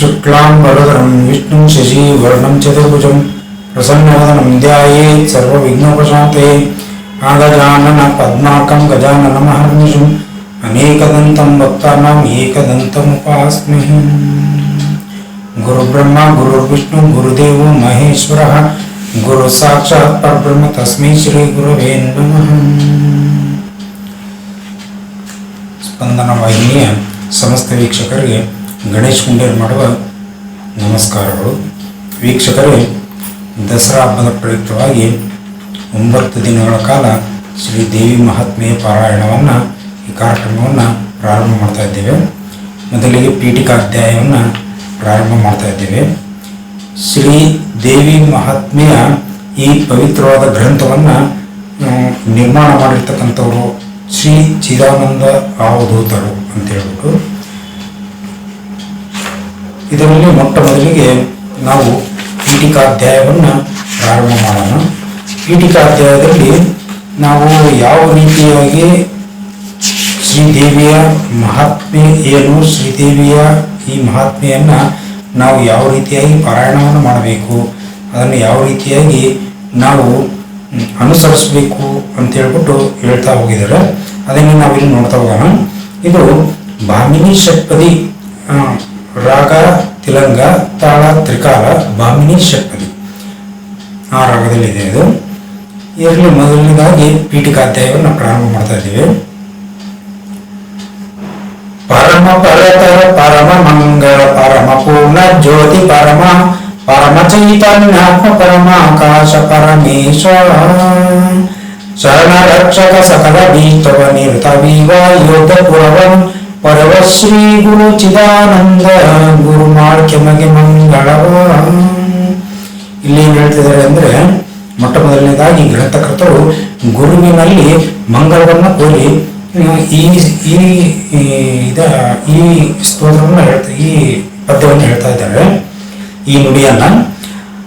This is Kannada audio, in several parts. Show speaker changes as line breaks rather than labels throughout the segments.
शुक्लाम्बरधरं विष्णुं शशिवर्णं चतुर्भुजं प्रसन्नवदनं ध्यायेत् सर्वविघ्नोपशान्ते आगजाननपद्माकं गजाननमहर्निशम् अनेकदन्तं भक्तानाम् एकदन्तमुपास्महे गुरुब्रह्मा गुरुर्विष्णु गुरुदेवो महेश्वरः गुरु साक्षात् परब्रह्म तस्मै श्रीगुरवे नमः ಸ್ಪಂದನ ವಾಹಿನಿಯ ಸಮಸ್ತ ವೀಕ್ಷಕರಿಗೆ ಗಣೇಶ್ ಕುಂಡೇರ್ ಮಾಡುವ ನಮಸ್ಕಾರಗಳು. ವೀಕ್ಷಕರೇ, ದಸರಾ ಹಬ್ಬದ ಪ್ರಯುಕ್ತವಾಗಿ ಒಂಬತ್ತು ದಿನಗಳ ಕಾಲ ಶ್ರೀ ದೇವಿ ಮಹಾತ್ಮೆಯ ಪಾರಾಯಣವನ್ನು ಈ ಕಾರ್ಯಕ್ರಮವನ್ನು ಪ್ರಾರಂಭ ಮಾಡ್ತಾ ಇದ್ದೇವೆ. ಮೊದಲಿಗೆ ಪೀಠಿಕಾಧ್ಯಾಯವನ್ನು ಪ್ರಾರಂಭ ಮಾಡ್ತಾ ಇದ್ದೇವೆ. ಶ್ರೀ ದೇವಿ ಮಹಾತ್ಮೆಯ ಈ ಪವಿತ್ರವಾದ ಗ್ರಂಥವನ್ನು ನಿರ್ಮಾಣ ಮಾಡಿರ್ತಕ್ಕಂಥವರು ಶ್ರೀ ಚಿದಾನಂದ ಅವಧೂತರು ಅಂತ ಹೇಳ್ಬಿಟ್ಟು ಇದರಲ್ಲಿ ಮೊಟ್ಟ ಮೊದಲಿಗೆ ನಾವು ಪೀಠಿಕಾಧ್ಯಾಯವನ್ನು ಪ್ರಾರಂಭ ಮಾಡೋಣ. ಪೀಠಿಕಾಧ್ಯಾಯದಲ್ಲಿ ನಾವು ಯಾವ ರೀತಿಯಾಗಿ ಶ್ರೀದೇವಿಯ ಮಹಾತ್ಮೆ, ಏನು ಶ್ರೀದೇವಿಯ ಈ ಮಹಾತ್ಮೆಯನ್ನು ನಾವು ಯಾವ ರೀತಿಯಾಗಿ ಪಾರಾಯಣವನ್ನು ಮಾಡಬೇಕು, ಅದನ್ನು ಯಾವ ರೀತಿಯಾಗಿ ನಾವು ಅನುಸರಿಸಬೇಕು ಅಂತ ಹೇಳ್ಬಿಟ್ಟು ಹೇಳ್ತಾ ಹೋಗಿದ್ದಾರೆ. ಅದನ್ನು ನಾವಿಲ್ಲಿ ನೋಡ್ತಾ ಹೋಗೋಣ. ಇದು ಭಾಮಿನಿ ಷಟ್ಪದಿ ರಾಗ, ತಿಲಂಗ, ತಾಳ, ತ್ರಿಕಾಲ, ಬಾಮಿನಿ, ಶಕ್ತಿ. ಆ ರಾಗದಲ್ಲಿದೆ ಇದು ಇದರಲ್ಲಿ ಮೊದಲನೇದಾಗಿ ಪೀಠಿಕಾಧ್ಯಾಯವನ್ನು ಪ್ರಾರಂಭ ಮಾಡ್ತಾ ಇದ್ದೀವಿ. ಪರಮ ಪರತರ ಪರಮ ಮಂಗಳ ಪರಮ ಪೂರ್ಣ ಜ್ಯೋತಿ ಪರಮ ಪರಮ ಚೈತನ್ಯಾತ್ಮ ಪರಮ ಆಕಾಶ ಪರಮೇಶ ಶರಣ ರಕ್ಷಕ ಸಕಲ ಭೀತವ, ನಿರುತ ಯೋಧ ಪುರವಂ ಪರವ ಶ್ರೀ ಗುರು ಚಿದಾನಂದ, ಗುರು ಮಾಡ್ಕೆಮಗೆ ಮಂಗಳವ. ಇಲ್ಲಿ ಏನ್ ಹೇಳ್ತಿದ್ದಾರೆ ಅಂದ್ರೆ, ಮೊಟ್ಟ ಮೊದಲನೇದಾಗಿ ಗ್ರಂಥಕರ್ತರು ಗುರುವಿನಲ್ಲಿ ಮಂಗಳವನ್ನ ಕೋರಿ ಈ ಈ, ಇದ, ಈ ಸ್ತೋತ್ರವನ್ನು ಹೇಳ್ತಾ, ಈ ಪದ್ಯವನ್ನು ಹೇಳ್ತಾ ಇದ್ದಾರೆ. ಈ ನುಡಿಯನ್ನ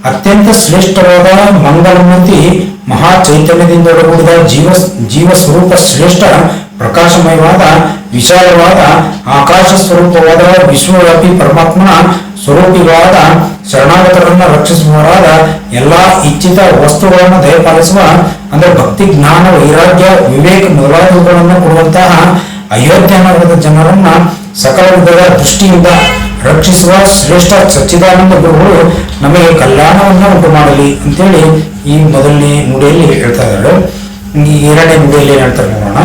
ಅತ್ಯಂತ ಶ್ರೇಷ್ಠವಾದ ಮಂಗಳಮೂರ್ತಿ ಮಹಾ ಚೈತನ್ಯದಿಂದ ಕೂಡಿದ ಜೀವ ಜೀವ ಸ್ವರೂಪ ಶ್ರೇಷ್ಠ, ಪ್ರಕಾಶಮಯವಾದ, ವಿಶಾಲವಾದ ಆಕಾಶ ಸ್ವರೂಪವಾದ ವಿಶ್ವವ್ಯಾಪಿ ಪರಮಾತ್ಮನ ಸ್ವರೂಪಿಗಳಾದ, ಶರಣಾಗತರನ್ನ ರಕ್ಷಿಸುವವರಾದ, ಎಲ್ಲಾ ಇಚ್ಛಿತ ವಸ್ತುಗಳನ್ನು ದಯಪಾಲಿಸುವ, ಅಂದ್ರೆ ಭಕ್ತಿ, ಜ್ಞಾನ, ವೈರಾಗ್ಯ, ವಿವೇಕ ಮೊದಲಾದವುಗಳನ್ನು ಕೊಡುವಂತಹ ಅಯೋಧ್ಯ ನಗರದ ಜನರನ್ನ ಸಕಲ ವಿಧದ ದೃಷ್ಟಿಯಿಂದ ರಕ್ಷಿಸುವ ಶ್ರೇಷ್ಠ ಸಚ್ಚಿದಾನಂದ ಗುರುಗಳು ನಮಗೆ ಕಲ್ಯಾಣವನ್ನು ಉಂಟು ಮಾಡಲಿ ಅಂತೇಳಿ ಈ ಮೊದಲನೇ ನುಡಿಯಲ್ಲಿ ಹೇಳ್ತಾ ಇದ್ದಾರೆ. ಈ ಎರಡನೇ ನುಡಿಯಲ್ಲಿ ಹೇಳ್ತಾರೆ ನೋಡೋಣ.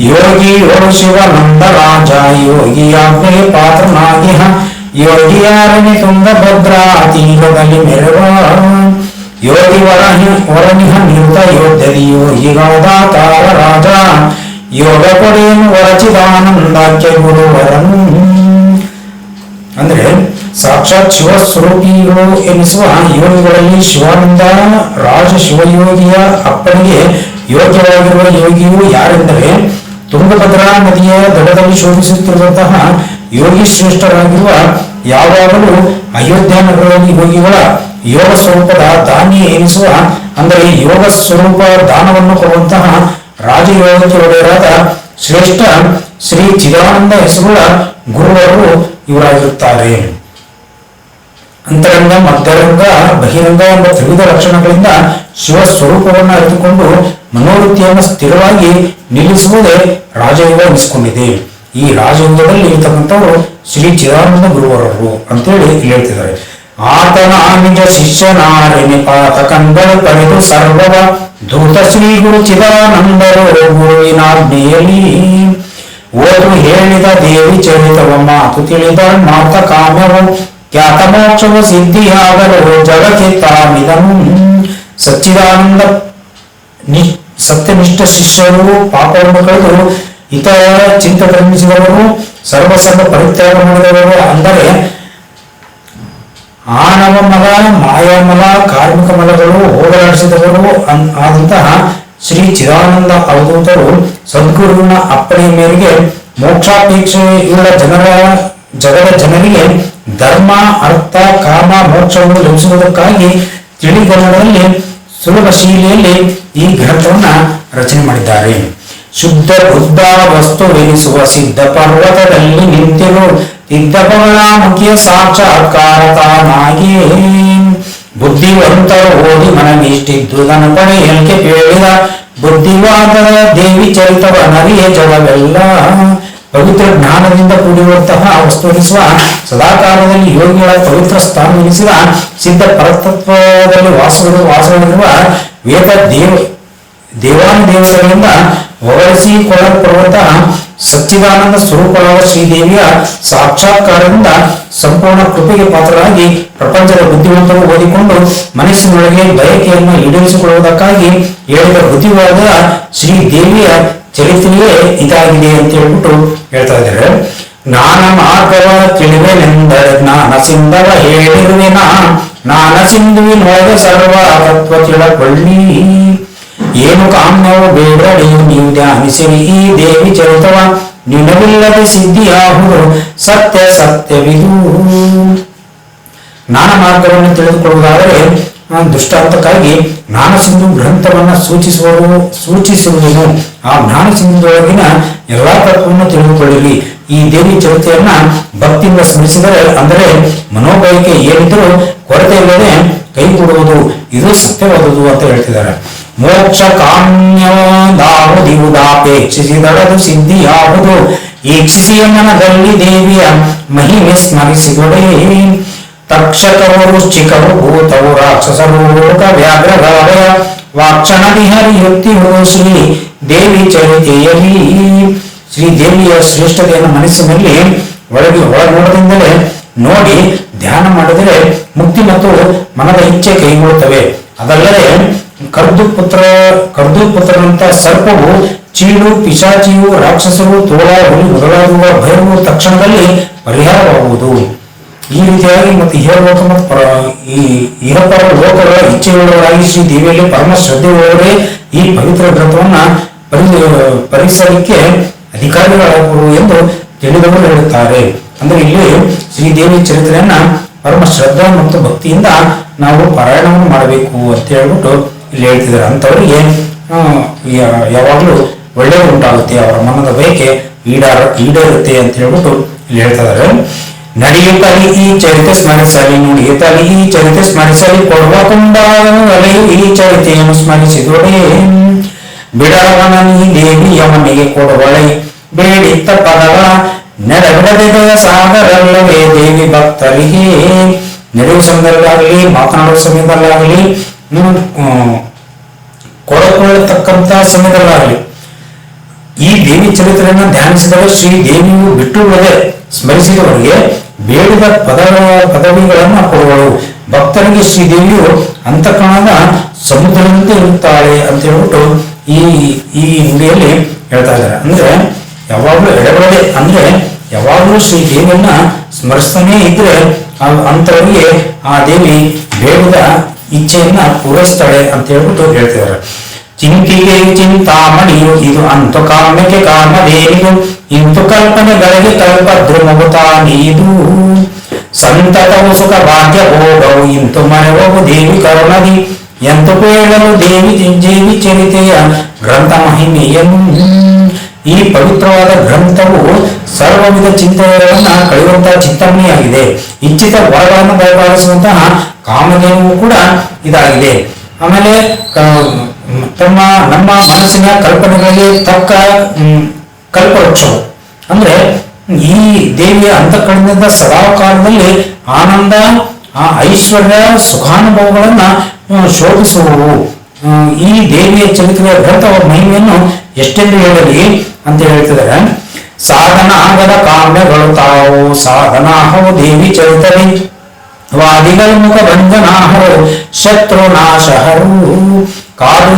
ಯೋಗಿ ಯೋಗ ಶಿವಾನಂದ ರಾಜ, ಯೋಗಿ ಆಜ್ಞೆಗೆ ಪಾತ್ರನಾಗಿ ಹ ಯೋಗಿಯಾರನೆ ತುಂಗಭದ್ರಾ ತೀರದಲ್ಲಿ ಮೆರವ. ಯೋಗಿ ವರಹಿ ವರನಿಹ ನಿರುತ ಯೋಧರಿ ಯೋಗಿಗಾದ ತಾರ ರಾಜ. ಯೋಗ ಕೊಡೆಯನ್ನು ಗುರುವರನು. ಅಂದ್ರೆ ಸಾಕ್ಷಾತ್ ಶಿವ ಸ್ವರೂಪಿಗಳು ಎನಿಸುವ ಯೋಗಿಗಳಲ್ಲಿ ಶಿವಾನಂದ ರಾಜ ಶಿವಯೋಗಿಯ ಅಪ್ಪನಿಗೆ ಯೋಗ್ಯವಾಗಿರುವ ಯೋಗಿಯು ಯಾರೆಂದರೆ ತುಂಗಭದ್ರಾ ನದಿಯ ದಡದಲ್ಲಿ ಶೋಭಿಸುತ್ತಿರುವಂತಹ ಯೋಗಿ ಶ್ರೇಷ್ಠರಾಗಿರುವ ಯಾವಾಗಲೂ ಅಯೋಧ್ಯ ನಗರದಲ್ಲಿ ಯೋಗಿಗಳ ಯೋಗ ಸ್ವರೂಪದ ದಾನಿ ಎನಿಸುವ, ಅಂದರೆ ಯೋಗ ಸ್ವರೂಪ ದಾನವನ್ನು ಕೊಡುವಂತಹ ರಾಜಯೋಗಕ್ಕೆ ಒಡೆಯರಾದ ಶ್ರೇಷ್ಠ ಶ್ರೀ ಚಿದಾನಂದ ಹೆಸರುಗಳ ಗುರುವರು ಇವರಾಗಿರುತ್ತಾರೆ. ಅಂತರಂಗ ಮಧ್ಯರಂಗ ಬಹಿರಂಗ ಎಂಬ ತ್ರಿವಿಧ ಲಕ್ಷಣಗಳಿಂದ ಶಿವ ಸ್ವರೂಪವನ್ನು ಅರಿತುಕೊಂಡು ಮನೋವೃತ್ತಿಯನ್ನು ಸ್ಥಿರವಾಗಿ ನಿಲ್ಲಿಸುವುದೇ ರಾಜಯೋಗ ಎನಿಸಿಕೊಂಡಿದೆ. ಈ ರಾಜಯೋಗದಲ್ಲಿ ಇರ್ತಕ್ಕಂಥವರು ಶ್ರೀ ಚಿದಾನಂದ ಗುರುವರರು ಅಂತೇಳಿ ಹೇಳ್ತಿದ್ದಾರೆ. ಆತನ ನಿಜ ಶಿಷ್ಯನಾರೆ ಪಾತ ಕಂಗಳು ಪಡೆದು ಸರ್ವವ ಧೂತ ಶ್ರೀ ಗುರು ಚಿದಾನಂದರು ಗುರುವಿನಾಜ್ಞೆಯಲ್ಲಿ ಓದು ಹೇಳಿದ ದೇವಿ ಚರಿತವ ಮಾತು ತಿಳಿದ ಮಾತ ಕಾಮ್ಯವು ಖ್ಯಾತ ಮೋಕ್ಷವು ಸಿದ್ಧಿಯಾಗಲು ಜಗಕ್ಕೆ ತಾಮಿದನು ಸಚ್ಚಿದಾನಂದ ನಿ ಸತ್ಯನಿಷ್ಠ ಶಿಷ್ಯರು ಪಾಪವನ್ನು ಕಳೆದು ಇತರ ಚಿಂತಕರೆನಿಸಿದವರು ಸರ್ವ ಸರ್ವ ಪರಿತ್ಯಾಗ ಮಾಡಿದವರು ಅಂದರೆ ಆನವ ಮಲ ಮಾಯಾಮಲ ಕಾರ್ಮಿಕ ಮಲಗಳು ಹೋಗಲಾಡಿಸಿದವರು ಆದಂತಹ ಶ್ರೀ ಚಿದಾನಂದ ಅವಧೂತರು ಸದ್ಗುರುವಿನ ಅಪ್ಪಣೆಯ ಮೇರೆಗೆ ಮೋಕ್ಷಾಪೇಕ್ಷೆಯುಳ್ಳ ಜನರ ಜಗದ ಜನರಿಗೆ ಧರ್ಮ, ಅರ್ಥ, ಕಾಮ, ಮೋಕ್ಷವನ್ನು ಲಭಿಸುವುದಕ್ಕಾಗಿ ತಿಳಿಗನ್ನಡದಲ್ಲಿ ಸುಲಭ ಶೀಲೆಯಲ್ಲಿ ಈ ಗ್ರಂಥವನ್ನ ರಚನೆ ಮಾಡಿದ್ದಾರೆ. ಶುದ್ಧ ಬುದ್ಧ ವಸ್ತುವೆನಿಸುವ ಸಿದ್ಧ ಪರ್ವತದಲ್ಲಿ ನಿಂತಿರು ಸಿದ್ಧಪಗಳ ಮುಖ್ಯ ಸಾಕ್ಷಾತ್ಕಾರ ತಾನಾಗಿಯೇ ಬುದ್ಧಿವಂತರು ಓದಿ ಮನವಿಷ್ಟಿದ್ದು ನನ್ನ ಪಡೆಯಲಿಕ್ಕೆ ಕೇಳಿದ ಬುದ್ಧಿವಾದ ದೇವಿ ಚರಿತವ ನರಿಯ ಜಗವೆಲ್ಲ. ಪವಿತ್ರ ಜ್ಞಾನದಿಂದ ಕೂಡಿರುವಂತಹ ವಸ್ತುವೆನಿಸುವ ಸದಾಕಾಲದಲ್ಲಿ ಯೋಗಿಗಳ ಪವಿತ್ರ ಸ್ಥಾನವೆನಿಸಿದ ಸಿದ್ಧ ಪರತತ್ವದಲ್ಲಿ ವಾಸವಿರುವ ವಾಸವಿರುವ ವೇದ ದೇವ ದೇವಾನುದೇವತೆಗಳಿಂದ ಹೊಗಳಿಸಿಕೊಳ್ಳಲ್ಪಡುವಂತಹ ಸಚ್ಚಿದಾನಂದ ಸ್ವರೂಪವಾದ ಶ್ರೀದೇವಿಯ ಸಾಕ್ಷಾತ್ಕಾರದಿಂದ ಸಂಪೂರ್ಣ ಕೃಪೆಗೆ ಪಾತ್ರರಾಗಿ ಪ್ರಪಂಚದ ಬುದ್ಧಿವಂತರು ಓದಿಕೊಂಡು ಮನಸ್ಸಿನೊಳಗೆ ಬಯಕೆಯನ್ನು ಈಡೇರಿಸಿಕೊಳ್ಳುವುದಕ್ಕಾಗಿ ಹೇಳಿದ ಬುದ್ಧಿವಾದ ಶ್ರೀದೇವಿಯ ಚರಿತ್ರೆಯೇ ಇದಾಗಿದೆ ಅಂತ ಹೇಳ್ಬಿಟ್ಟು ಹೇಳ್ತಾ ಇದ್ದಾರೆ. ಜ್ಞಾನ ಮಾರ್ಗವ ತಿಳಿವೆನೆಂದರೆ ಜ್ಞಾನ ಸಿಂಧವ ಹೇಳಿರುವ ಜ್ಞಾನ ಸಿಂಧುವಿನೊಳಗೆ ಸರ್ವ ತತ್ವ ತಿಳಕೊಳ್ಳಿ. ಏನು ಕಾಮ್ಯವು ಬೇಡ ನೀವು ಧ್ಯಾನಿಸಿರಿ. ಈ ದೇವಿ ಚರಿತವ ನಿನವಿಲ್ಲದೆ ಸಿದ್ಧಿಯಾಗುವುದು ಸತ್ಯ ಸತ್ಯವಿದು. ಜ್ಞಾನ ಮಾರ್ಗವನ್ನು ತಿಳಿದುಕೊಳ್ಳುವುದಾದರೆ ದೃಷ್ಟಾಂತಕ್ಕಾಗಿ ಜ್ಞಾನ ಸಿಂಧು ಗ್ರಂಥವನ್ನ ಸೂಚಿಸುವರು ಸೂಚಿಸುವುದೇನು ಆ ಜ್ಞಾನ ಸಿಂಧುದೊಳಗಿನ ಎಲ್ಲಾ ತತ್ವವನ್ನು ತಿಳಿದುಕೊಳ್ಳಿರಿ. ಈ ದೇವಿ ಚರಿತೆಯನ್ನ ಭಕ್ತಿಯಿಂದ ಸ್ಮರಿಸಿದರೆ ಅಂದರೆ ಮನೋಬಯಕೆ ಏನಿದ್ರೂ ಕೊರತೆ ಇಲ್ಲದೆ ಕೈಗೂಡುವುದು ಇದು ಸತ್ಯವಾದುದು ಅಂತ ಹೇಳ್ತಿದ್ದಾರೆ. ಮೋಕ್ಷ ಕಾಮ್ಯವಾದಾಹುದಿವುದಾಪೇಕ್ಷಿಸಿದಳದು ಈ ಈಕ್ಷಿಸಿಯ ಮನದಲ್ಲಿ ದೇವಿಯ ಮಹಿಮೆ ಸ್ಮರಿಸಿದೊಡೆ ತಕ್ಷಕವು ವೃಶ್ಚಿಕವು ಭೂತವು ರಾಕ್ಷಸರು ಲೋಕ ವ್ಯಾಘ್ರಗಾವಯ ವಾಕ್ಷಣ ವಿಹರಿ ಶ್ರೀ ದೇವಿ ಚರಿತೆಯಲ್ಲಿ ಶ್ರೀ ದೇವಿಯ ಶ್ರೇಷ್ಠತೆಯನ್ನು ಮನಸ್ಸಿನಲ್ಲಿ ಒಳಗೆ ಒಳಗೊಳ್ಳದಿಂದಲೇ ನೋಡಿ, ಧ್ಯಾನ ಮಾಡಿದರೆ ಮುಕ್ತಿ ಮತ್ತು ಮನದ ಇಚ್ಛೆ ಕೈಗೊಳ್ಳುತ್ತವೆ. ಅದಲ್ಲದೆ, ಕರ್ದು ಪುತ್ರ, ಕರ್ದು ಪುತ್ರನಂತ ಸರ್ಪವು ಚೀಡು ಪಿಶಾಚಿಯು ರಾಕ್ಷಸರು ತೋಳ ಹುಲಿ ಮೊದಲಾಗುವ ಭಯವು ತಕ್ಷಣದಲ್ಲಿ ಪರಿಹಾರವಾಗುವುದು. ಈ ರೀತಿಯಾಗಿ ಮತ್ತು ಇಹಲೋಕ ಮತ್ತು ಪರ ಈ ಇಹಪರ ಲೋಕಗಳ ಇಚ್ಛೆಯುಳ್ಳವರಾಗಿ ಶ್ರೀ ದೇವಿಯಲ್ಲಿ ಪರಮ ಶ್ರದ್ಧೆಯುಳ್ಳವರೇ ಈ ಪವಿತ್ರ ಗ್ರಂಥವನ್ನ ಪರಿ ಪರಿಸರಕ್ಕೆ ಅಧಿಕಾರಿಗಳಾಗುವರು ಎಂದು ತಿಳಿದವರು ಹೇಳುತ್ತಾರೆ. ಅಂದ್ರೆ ಇಲ್ಲಿ ಶ್ರೀದೇವಿ ಚರಿತ್ರೆಯನ್ನ ಪರಮ ಶ್ರದ್ಧಾ ಮತ್ತು ಭಕ್ತಿಯಿಂದ ನಾವು ಪಾರಾಯಣವನ್ನು ಮಾಡಬೇಕು ಅಂತ ಹೇಳ್ಬಿಟ್ಟು ಇಲ್ಲಿ ಹೇಳ್ತಿದ್ದಾರೆ. ಅಂತವರಿಗೆ ಯಾವಾಗಲೂ ಒಳ್ಳೆಯದು ಉಂಟಾಗುತ್ತೆ ಅವರ ಮನದ ಬಯಕೆ ಈಡಾರ ಈಡೇರುತ್ತೆ ಅಂತ ಹೇಳ್ಬಿಟ್ಟು ಇಲ್ಲಿ ಹೇಳ್ತಾ ಇದ್ದಾರೆ. ನಡೆಯುತ್ತಲಿ ಈ ಚರಿತೆ ಸ್ಮರಿಸಲಿ ನುಡಿಯುತ್ತಲಿ ಈ ಚರಿತೆ ಸ್ಮರಿಸಲಿ ಕೊಡುವ ಕುಂಡಾಲೆಯು ಈ ಚರಿತೆಯನ್ನು ಸ್ಮರಿಸಿದೊಡೆ. ಬಿಡವನ ನೀ ದೇವಿ ಯಮನಿಗೆ ಕೊಡುವಳೆ. ಬೇಡಿತ್ತ ಪದವ ನೆಡಬಿಡದೆಯ ಸಾಗರಲ್ಲವೇ ದೇವಿ ಭಕ್ತರಿಗೆ. ನಡೆಯುವ ಸಮಯದಲ್ಲಾಗಲಿ ಮಾತನಾಡುವ ಸಮಯದಲ್ಲಾಗಲಿ ಕೊಡಕೊಳ್ಳತಕ್ಕಂತ ಸಮಯದಲ್ಲಾಗಲಿ. ಈ ದೇವಿ ಚರಿತ್ರೆಯನ್ನು ಧ್ಯಾನಿಸಿದರೆ ಶ್ರೀ ದೇವಿಯು ಬಿಟ್ಟು ಬಿಡದೆ ಸ್ಮರಿಸಿದವರಿಗೆ ಬೇಡಿದ ಪದ ಪದವಿಗಳನ್ನು ಕೊಡುವಳು. ಭಕ್ತರಿಗೆ ಶ್ರೀದೇವಿಯು ಅಂತಃಕರಣದ ಸಮುದ್ರದಂತೆ ಇರುತ್ತಾಳೆ ಅಂತ ಹೇಳ್ಬಿಟ್ಟು ಈ ಈ ನುಡಿಯಲ್ಲಿ ಹೇಳ್ತಾ ಇದ್ದಾರೆ. ಅಂದ್ರೆ ಯಾವಾಗಲೂ ಎಡಬಡದೆ ಅಂದ್ರೆ ಯಾವಾಗಲೂ ಶ್ರೀ ದೇವಿಯನ್ನ ಸ್ಮರಿಸ್ತಾನೇ ಇದ್ರೆ ಅಂತವರಿಗೆ ಆ ದೇವಿ ಬೇಡದ ಇಚ್ಛೆಯನ್ನ ಪೂರೈಸ್ತಾಳೆ ಅಂತ ಹೇಳ್ಬಿಟ್ಟು ಹೇಳ್ತಿದ್ದಾರೆ ಚಿಂತಿಗೆ ಚಿಂತಾಮಣಿಯು ಇದು ಅಂತು ಕಾಮ್ಯಕ್ಕೆ ಕಾಮದೇವಿದು ಇಂತು ಕಲ್ಪನೆಗಳಿಗೆ ಕಲ್ಪದ್ರುಮಗುತಾ ನೀದು ಸಂತತವು ಸುಖ ಭಾಗ್ಯ ಭೋಗವು, ಇಂತು ಮರೆವವು ದೇವಿ ಕರುಣದಿ. ಎಂತು ಕೇಳಲು ದೇವಿ ಜೀವಿ ಚರಿತೆಯ ಗ್ರಂಥ ಮಹಿಮೆಯನ್ನು ಈ ಪವಿತ್ರವಾದ ಗ್ರಂಥವು ಸರ್ವವಿಧ ಚಿಂತನೆಗಳನ್ನ ಕಳೆಯುವಂತಹ ಚಿಂತನೆಯಾಗಿದೆ. ಇಚ್ಛಿತ ವರಗಳನ್ನು ಬಯಪಾಲಿಸುವಂತಹ ಕಾಮಧೇನು ಕೂಡ ಇದಾಗಿದೆ. ಆಮೇಲೆ ತಮ್ಮ, ನಮ್ಮ ಮನಸ್ಸಿನ ಕಲ್ಪನೆಗಳಿಗೆ ತಕ್ಕ ಕಲ್ಪವೃಕ್ಷವು ಅಂದ್ರೆ, ಈ ದೇವಿಯ ಅಂತಃಕರಣದಿಂದ ಸದಾ ಕಾಲದಲ್ಲಿ ಆನಂದ, ಆ ಐಶ್ವರ್ಯ, ಸುಖಾನುಭವಗಳನ್ನ ಶೋಧಿಸುವವು. ಈ ದೇವಿಯ ಚರಿತ್ರೆಯ ಗ್ರಂಥವ ಮಹಿಮೆಯನ್ನು ಎಷ್ಟೆಂದು ಹೇಳಲಿ ಅಂತ ಹೇಳ್ತಿದ್ದಾರೆ. ಸಾಧನ ಆಗದ ಕಾಮ್ಯಗಳು ತಾವು ಸಾಧನಾಹವು ದೇವಿ ಚರಿತರಿ. ವಾದಿಗಳ ಮುಖ ಬಂಧನಾಹರು ಶತ್ರು ನಾಶಹರು ಕಾಡು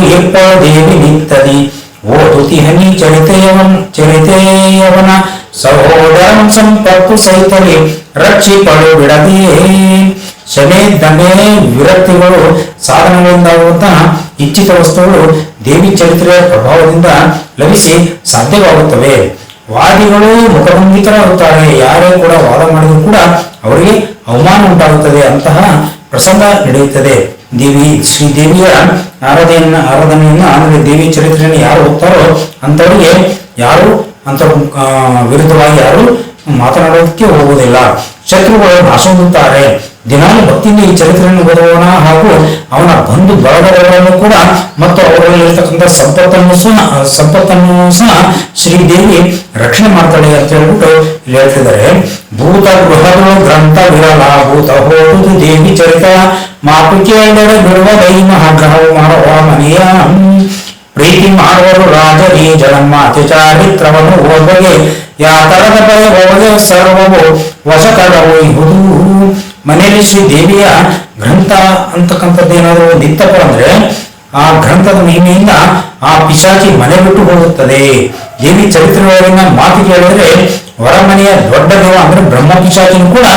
ದೇವಿ ನಿತ್ತದಿ ತುತಿ ಹನಿ ಚರಿತೆಯವನ್, ಚರಿತೆಯವನ ಸಹೋದರಂ ಸಂಪತ್ತು ಸಹಿತಲಿ ರಕ್ಷಿಪಡು ಬಿಡದೆಯೇ. ಶನೆ ದಮೆ ವಿರಕ್ತಿಗಳು ಸಾಧನಗಳಿಂದಾಗುವಂತಹ ಇಚ್ಛಿತ ವಸ್ತುಗಳು ದೇವಿ ಚರಿತ್ರೆಯ ಪ್ರಭಾವದಿಂದ ಲಭಿಸಿ ಸಾಧ್ಯವಾಗುತ್ತವೆ. ವಾದಿಗಳು ಮುಖಭಂಗಿತರಾಗುತ್ತಾರೆ. ಯಾರೇ ಕೂಡ ವಾದ ಮಾಡಿದರೂ ಕೂಡ ಅವರಿಗೆ ಅವಮಾನ ಉಂಟಾಗುತ್ತದೆ ಅಂತಹ ಪ್ರಸಂಗ ನಡೆಯುತ್ತದೆ. ದೇವಿ, ಶ್ರೀ ದೇವಿಯ ಆರಾಧನೆಯನ್ನ ಆರಾಧನೆಯನ್ನ ಅಂದ್ರೆ ದೇವಿ ಚರಿತ್ರೆಯನ್ನು ಯಾರು ಓದ್ತಾರೋ ಅಂಥವರಿಗೆ ಯಾರು ಅಂತ ವಿರುದ್ಧವಾಗಿ ಯಾರು ಮಾತನಾಡೋದಕ್ಕೆ ಹೋಗುವುದಿಲ್ಲ ಶತ್ರುಗಳು ನಾಶ ಹೊಂದುತ್ತಾರೆ ದಿನಾಲು ಭಕ್ತಿಯಿಂದ ಈ ಚರಿತ್ರೆಯನ್ನು ಓದುವವನ ಹಾಗೂ ಅವನ ಬಂಧು ಬಳಗದವರನ್ನು ಕೂಡ ಮತ್ತು ಅವರಲ್ಲಿರ್ತಕ್ಕಂಥ ಸಂಪತ್ತನ್ನು ಸಹ ಸಂಪತ್ತನ್ನು ಸಹ ಶ್ರೀದೇವಿ ರಕ್ಷಣೆ ಮಾಡ್ತಾಳೆ ಅಂತ ಹೇಳ್ಬಿಟ್ಟು ಇಲ್ಲಿ ಹೇಳ್ತಿದ್ದಾರೆ. ಭೂತ ಗೃಹಗಳು ಗ್ರಂಥ ವಿರಲ ಭೂತ ದೇವಿ ಚರಿತ. ಮಾತು ಕೇಳಿದರೆ ಬಿಡುವ ದೈ ಮಹಾಗ್ರಹವು ಮಾಡುವ ಮನೆಯ ಪ್ರೀತಿ ಮಾಡುವರು ರಾಜರಿ ಜಗನ್ಮಾತೆ ಚಾರಿತ್ರವನ್ನು ಓದುವಗೆ ಯಾ ತರದ ಒಳಗೆ ಸರ್ವವು ವಶಕರವು ಇಹುದು ಮನೆಯಲ್ಲಿ ಶ್ರೀ ದೇವಿಯ ಗ್ರಂಥ ಅಂತಕ್ಕಂಥದ್ದು ಏನಾದರೂ ಒಂದಿತ್ತಪ್ಪ ಅಂದ್ರೆ ಆ ಗ್ರಂಥದ ಮಹಿಮೆಯಿಂದ ಆ ಪಿಶಾಚಿ ಮನೆ ಬಿಟ್ಟು ಹೋಗುತ್ತದೆ. ದೇವಿ ಚರಿತ್ರೆಯೊಳಗಿನ ಮಾತು ಕೇಳಿದ್ರೆ ಹೊರಮನೆಯ ದೊಡ್ಡ ದೇವ ಅಂದ್ರೆ ಬ್ರಹ್ಮ ಪಿಶಾಚಿನೂ ಕೂಡ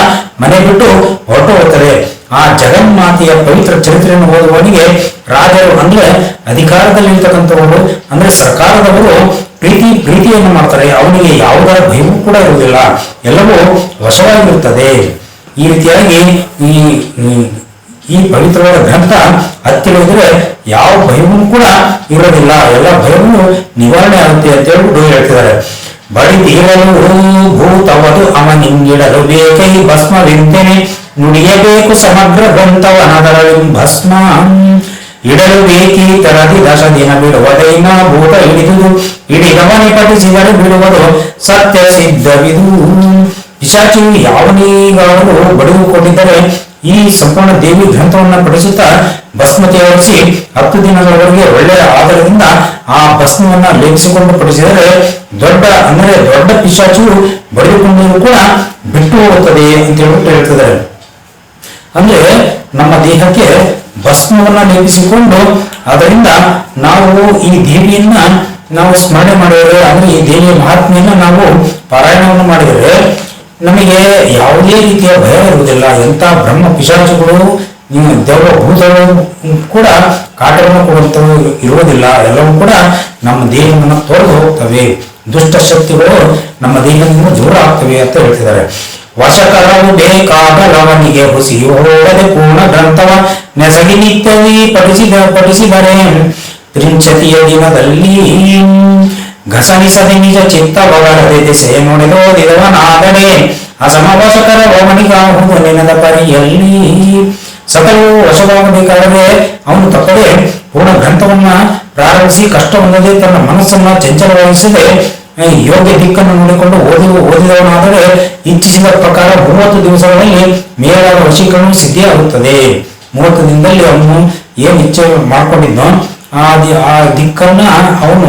ಮನೆ ಬಿಟ್ಟು ಹೊರಟು ಹೋಗ್ತಾರೆ ಆ ಜಗನ್ಮಾತೆಯ ಪವಿತ್ರ ಚರಿತ್ರೆಯನ್ನು ಓದುವವನಿಗೆ ರಾಜರು ಅಂದ್ರೆ ಅಧಿಕಾರದಲ್ಲಿರ್ತಕ್ಕಂಥವರು, ಅಂದ್ರೆ ಸರ್ಕಾರದವರು ಪ್ರೀತಿ, ಪ್ರೀತಿಯನ್ನು ಮಾಡ್ತಾರೆ. ಅವನಿಗೆ ಯಾವುದರ ಭಯವೂ ಕೂಡ ಇರುವುದಿಲ್ಲ. ಎಲ್ಲವೂ ವಶವಾಗಿರುತ್ತದೆ. ಈ ರೀತಿಯಾಗಿ ಈ, ಈ- ಪವಿತ್ರವಾದ ಗ್ರಂಥ ಹತ್ತಿಳಿದ್ರೆ ಯಾವ ಭಯವೂ ಕೂಡ ಇರೋದಿಲ್ಲ. ಎಲ್ಲ ಭಯವನ್ನು ನಿವಾರಣೆ ಆಗುತ್ತೆ ಅಂತ ಹೇಳ್ಬಿಟ್ಟು ಹೇಳ್ತಿದ್ದಾರೆ. ಬಡಿ ತೀರಲು ಭೂತವದು ಅವನಿಂಗಿಡಲು ಬೇಕೈ ಭಸ್ಮವೆಂತೆನೆ. ನುಡಿಯಬೇಕು ಸಮಗ್ರ ಗ್ರಂಥವನದರಳು ಭಸ್ಮ. ಇಡಲು ಬೇಕಿ ತರದಿ ದಶ ದಿನ ಬಿಡುವುದೈನ ಭೂತ ಹಿಡಿದುದು. ಹಿಡಿದವನೆ ಪಠಿಸಿದರೆ ಬಿಡುವುದು ಸತ್ಯ ಸಿದ್ಧವಿದು. ಪಿಶಾಚಿಯು ಯಾವನಿಗಾದರೂ ಬಡಿದುಕೊಂಡಿದ್ದರೆ ಈ ಸಂಪೂರ್ಣ ದೇವಿ ಗ್ರಂಥವನ್ನು ಪಠಿಸುತ್ತಾ ಭಸ್ಮತೆ ಹೊರಿಸಿ ಹತ್ತು ದಿನಗಳವರೆಗೆ ಒಳ್ಳೆಯ ಆಧಾರದಿಂದ ಆ ಭಸ್ಮವನ್ನು ಲೇಪಿಸಿಕೊಂಡು ಪಡಿಸಿದರೆ ದೊಡ್ಡ ಅಂದರೆ ದೊಡ್ಡ ಪಿಶಾಚಿಯು ಬಡಿದುಕೊಂಡರೂ ಕೂಡ ಬಿಟ್ಟು ಹೋಗುತ್ತದೆ ಅಂತ ಹೇಳ್ಬಿಟ್ಟು ಹೇಳ್ತಿದ್ದಾರೆ. ಅಂದ್ರೆ ನಮ್ಮ ದೇಹಕ್ಕೆ ಭಸ್ಮವನ್ನ ಲೇಪಿಸಿಕೊಂಡು ಅದರಿಂದ ನಾವು ಈ ದೇವಿಯನ್ನ ನಾವು ಸ್ಮರಣೆ ಮಾಡಿದರೆ, ಅಂದ್ರೆ ಈ ದೇವಿಯ ಮಹಾತ್ಮೆಯನ್ನ ನಾವು ಪಾರಾಯಣವನ್ನು ಮಾಡಿದರೆ ನಮಗೆ ಯಾವುದೇ ರೀತಿಯ ಭಯ ಇರುವುದಿಲ್ಲ. ಎಂಥ ಬ್ರಹ್ಮ ಪಿಶಾಚುಗಳು ದೇವ ಭೂತಗಳು ಕೂಡ ಕಾಟವನ್ನು ಕೊಡುವಂಥವು ಇರುವುದಿಲ್ಲ. ಎಲ್ಲವೂ ಕೂಡ ನಮ್ಮ ದೇಹವನ್ನು ತೊರೆದು ಹೋಗ್ತವೆ. ದುಷ್ಟ ಶಕ್ತಿಗಳು ನಮ್ಮ ದೇಹದಿಂದ ದೂರ ಆಗ್ತವೆ ಅಂತ ಹೇಳ್ತಿದ್ದಾರೆ. ವಶಕರವು ಬೇಕಾಗಲವನಿಗೆ ಹುಸಿ ಹೋಗದೆ ಪೂರ್ಣ ಗ್ರಂಥವ ನೆಸಗಿ ನಿತ್ಯವೇ ಪಠಿಸಿದ ಪಠಿಸಿದರೆ ತ್ರಿಂಚತಿಯ ದಿನದಲ್ಲಿ ಘಸನಿಸದೆ ನಿಜ ಚಿತ್ತ ಬಗಲದೆ ದಿಸೆ ನುಡಿದೋದಿದವನಾದರೆ ಅಸಮವಶಕರ ಓಮನಿಗಾಹುದು ನಿನದ ಪರಿಯಲ್ಲಿ ಸಕಲವು ವಶವಾಗಬೇಕಾದರೆ ಅವನು ತಪ್ಪದೆ ಪೂರ್ಣ ಗ್ರಂಥವನ್ನ ಪ್ರಾರಂಭಿಸಿ ಕಷ್ಟವಲ್ಲದೆ ತನ್ನ ಮನಸ್ಸನ್ನ ಚಂಚಲವಾಗಿಸದೆ ಯೋಗ್ಯ ದಿಕ್ಕನ್ನು ನೋಡಿಕೊಂಡು ಓದಿ ಓದಿದವನಾದರೆ ಇಚ್ಛಿಸಿದ ಪ್ರಕಾರ ಮೂವತ್ತು ದಿವಸಗಳಲ್ಲಿ ಮೇಲಾದ ವಶೀಕರಣ ಸಿದ್ಧಿಯಾಗುತ್ತದೆ. ಮೂವತ್ತು ದಿನದಲ್ಲಿ ಅವನು ಏನು ಇಚ್ಛೆ ಮಾಡಿಕೊಂಡಿದ್ದೋ ಆ ದಿ- ಆ ದಿಕ್ಕನ್ನ ಅವನು